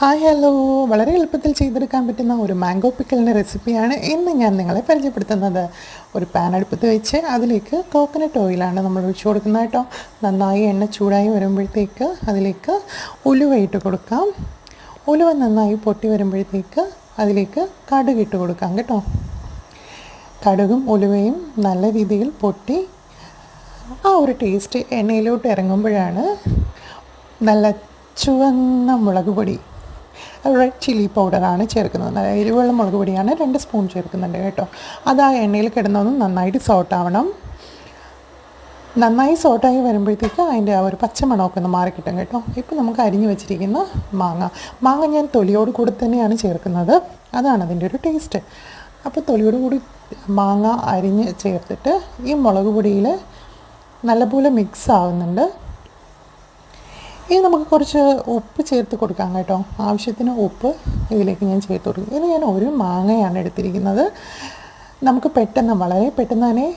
Hi hello വളരെ എളുപ്പത്തിൽ ചെയ്തെടുക്കാൻ പറ്റുന്ന ഒരു മാംഗോ പിക്കലിന്റെ റെസിപ്പിയാണ് ഇന്ന് ഞാൻ നിങ്ങളെ പരിചയപ്പെടുത്തുന്നത്. ഒരു പാൻ അടുപ്പത്ത് വെച്ച് അതിലേക്ക് കോക്കനട്ട് ഓയിലാണ് നമ്മൾ ഒഴിച്ചു കൊടുക്കുന്നത് കേട്ടോ. നന്നായി എണ്ണ ചൂടായി വരുമ്പോഴത്തേക്ക് അതിലേക്ക് ഉലുവ ഇട്ട് കൊടുക്കാം. ഉലുവ നന്നായി പൊട്ടി വരുമ്പോഴത്തേക്ക് അതിലേക്ക് കടുക് ഇട്ട് കൊടുക്കാം കേട്ടോ. കടുകും ഉലുവയും നല്ല രീതിയിൽ പൊട്ടി ആ ഒരു ടേസ്റ്റ് എണ്ണയിലോട്ട് ഇറങ്ങുമ്പോഴാണ് നല്ല ചുവന്ന മുളക് പൊടി റെഡ് ചില്ലി പൗഡറാണ് ചേർക്കുന്നത്. എരിവുള്ള മുളക് പൊടിയാണ് രണ്ട് സ്പൂൺ ചേർക്കുന്നുണ്ട് കേട്ടോ. അത് ആ എണ്ണയിൽ കിടന്നൊന്ന് നന്നായിട്ട് സോട്ടാവണം നന്നായി സോട്ടായി വരുമ്പോഴത്തേക്ക് അതിന്റെ ആ ഒരു പച്ചമണമൊക്കെ ഒന്ന് മാറി കിട്ടും. കേട്ടോ ഇപ്പോൾ നമുക്ക് അരിഞ്ഞു വെച്ചിരിക്കുന്ന മാങ്ങ. മാങ്ങ ഞാൻ തൊലിയോട് കൂടി തന്നെയാണ് ചേർക്കുന്നത്. അതാണ് അതിന്റെ ഒരു ടേസ്റ്റ് അപ്പോൾ തൊലിയോട് കൂടി മാങ്ങ അരിഞ്ഞ് ചേർത്തിട്ട് ഈ മുളക് പൊടിയിൽ നല്ലപോലെ മിക്സ് ആവുന്നുണ്ട്. ഇനി നമുക്ക് കുറച്ച് ഉപ്പ് ചേർത്ത് കൊടുക്കാം കേട്ടോ. ആവശ്യത്തിന് ഉപ്പ് ഇതിലേക്ക് ഞാൻ ചേർത്ത് കൊടുക്കും. ഇനി ഞാൻ ഒരു മാങ്ങയാണ് എടുത്തിരിക്കുന്നത്. നമുക്ക് പെട്ടെന്ന് വളരെ പെട്ടെന്ന് തന്നെ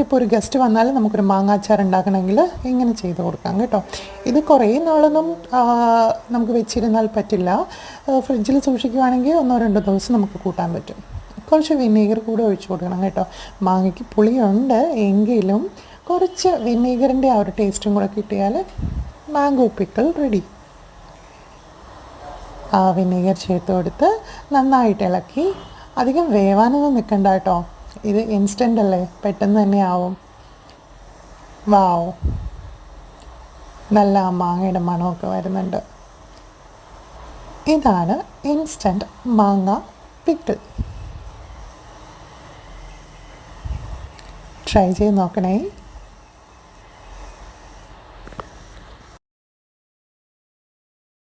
ഇപ്പോൾ ഒരു ഗസ്റ്റ് വന്നാൽ നമുക്കൊരു മാങ്ങാച്ചാർ ഉണ്ടാക്കണമെങ്കിൽ ഇങ്ങനെ ചെയ്ത് കൊടുക്കാം കേട്ടോ. ഇത് കുറേ നാളൊന്നും നമുക്ക് വെച്ചിരുന്നാൽ പറ്റില്ല. ഫ്രിഡ്ജിൽ സൂക്ഷിക്കുവാണെങ്കിൽ ഒന്നോ രണ്ടോ ദിവസം നമുക്ക് കൂട്ടാൻ പറ്റും. കുറച്ച് വിനീഗർ കൂടെ ഒഴിച്ച് കൊടുക്കണം കേട്ടോ. മാങ്ങയ്ക്ക് പുളിയുണ്ട് എങ്കിലും കുറച്ച് വിനീഗറിന്റെ ആ ഒരു ടേസ്റ്റും കൂടെ കിട്ടിയാൽ മാംഗോ പിക്കിൾ റെഡി. ആ വിനീഗർ ചേർത്ത് കൊടുത്ത് നന്നായിട്ട് ഇളക്കി. അധികം വേവാനൊന്നും നിൽക്കണ്ട കേട്ടോ. ഇത് ഇൻസ്റ്റന്റ് അല്ലേ? പെട്ടെന്ന് തന്നെ ആവും. വാവ് നല്ല മാങ്ങയുടെ മണമൊക്കെ വരുന്നുണ്ട്. ഇതാണ് ഇൻസ്റ്റന്റ് മാങ്ങ പിക്കിൾ. ട്രൈ ചെയ്ത് നോക്കണേ.